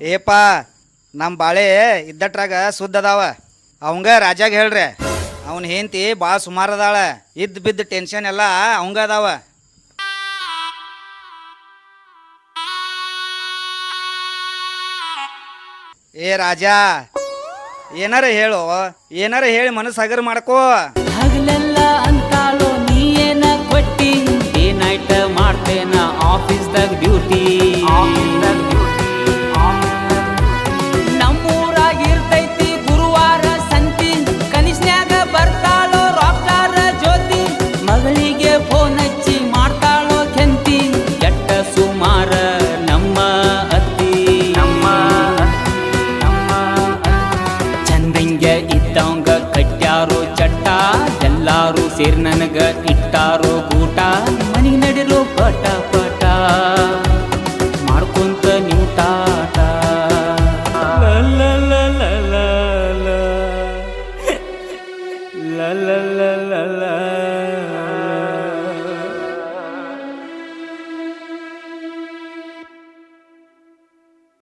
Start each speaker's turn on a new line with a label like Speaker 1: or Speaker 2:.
Speaker 1: ಏಪ ನಮ್ಮ ಬಾಳೆ ಇದ್ದಟ್ರಾಗ ಸುದ್ದ ಅದಾವ. ಅವಂಗ ರಾಜಾಗ ಹೇಳ್ರಿ, ಅವನ ಹೆಂಡತಿ ಭಾಳ ಸುಮಾರು ಅದಾಳ, ಇದ್ದ ಬಿದ್ದ ಟೆನ್ಷನ್ ಎಲ್ಲ ಅವಂಗ ಅದಾವ. ಏ ರಾಜಾ, ಏನಾರ ಹೇಳು, ಏನಾರ ಹೇಳಿ ಮನಸ್ಸು ಹಗರ್ ಮಾಡ್ಕೋ.
Speaker 2: ಹಗಲೆಲ್ಲ ಹಿಂಗೆ ಇದ್ದಂಗ ಕಟ್ಟ್ಯಾರೋ ಚಟ್ಟ, ಎಲ್ಲಾರು ಸೇರಿ ನನಗ ಇಟ್ಟಾರು ಗೂಟ ಮನಿಗೆ ನಡಿರೋ ಪಟ ಪಟ, ಮಾಡ್ಕೊಂತ ನೀವು ಟಾಟ la la